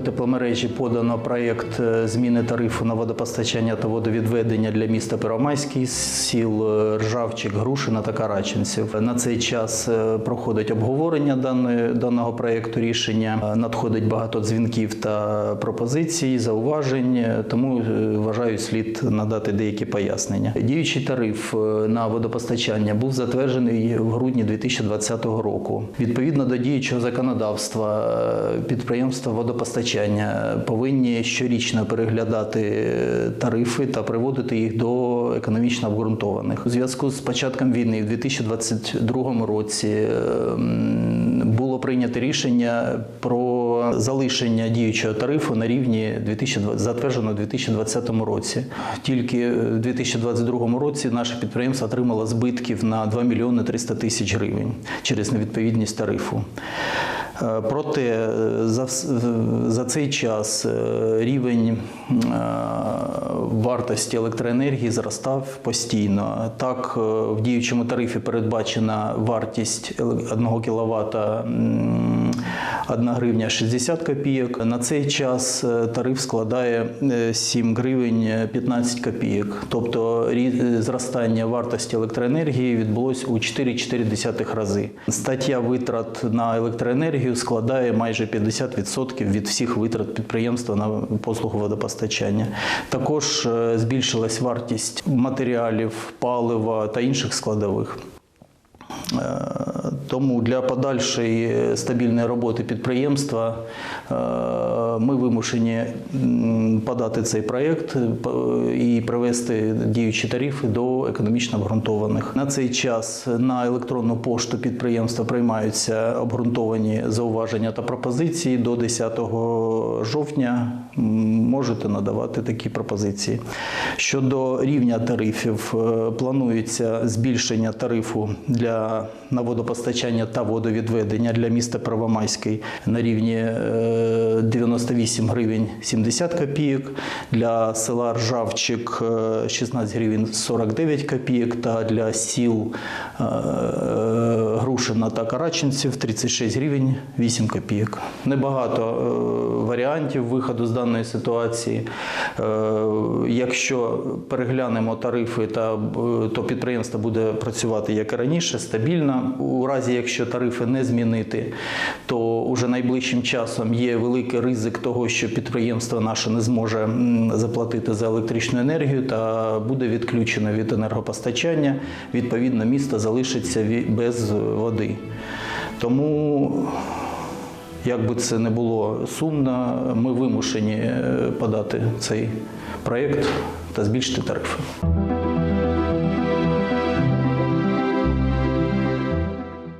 тепломережі подано проєкт е, зміни тарифу на водопостачання та водовідведення для міста Первомайський, сіл е, Ржавчик, Грушина та Караченців. На цей час е, проходить обговорення даної, даного проєкту рішення. Надходить багато дзвінків та пропозицій, зауважень, тому вважаю слід надати деякі пояснення. Діючий тариф на водопостачання був затверджений в грудні 2020 року. Відповідно до діючого законодавства, підприємства водопостачання повинні щорічно переглядати е, тарифи та приводити їх до економічно обґрунтованих. У зв'язку з початком війни в 2022 році е, було прийнято рішення про залишення діючого тарифу на рівні 2020, затвердженого у 2020 році. Тільки в 2022 році наше підприємство отримало збитків на 2 мільйони 300 тисяч гривень через невідповідність тарифу. Е, Проте е, за, за цей час е, рівень вартості електроенергії зростав постійно. Так, е, в діючому тарифі передбачена вартість 1 кВт 1 гривня 60 копійок. На цей час е, тариф складає е, 7 гривень 15 копійок. Тобто зростання вартості електроенергії відбулось у 4,4 рази. Стаття витрат на електроенергію складає майже 50% від всіх витрат підприємства на послугу водопостачання. Також е, збільшилась вартість матеріалів, палива та інших складових. Е, Тому для подальшої стабільної роботи підприємства е, ми вимушені подати цей проєкт і привести діючі тарифи до економічно обґрунтованих. На цей час на електронну пошту підприємства приймаються обґрунтовані зауваження та пропозиції. До 10 жовтня можете надавати такі пропозиції. Щодо рівня тарифів, е, планується збільшення тарифу для на водопостачання та водовідведення для міста Первомайський на рівні е, 98 гривень 70 копійок, для села Ржавчик е, 16 гривень 49 копійок та для сіл е, Грушина та Караченців 36 гривень 8 копійок. Небагато е, варіантів виходу з даної ситуації. Е, Якщо переглянемо тарифи, е, то підприємство буде працювати як і раніше, стабільно. У разі, якщо тарифи не змінити, то уже найближчим часом є великий ризик того, що підприємство наше не зможе заплатити за електричну енергію та буде відключено від енергопостачання. Відповідно, місто залишиться без води. Тому як би це не було сумно, ми вимушені е, подати цей проєкт та збільшити тарифи.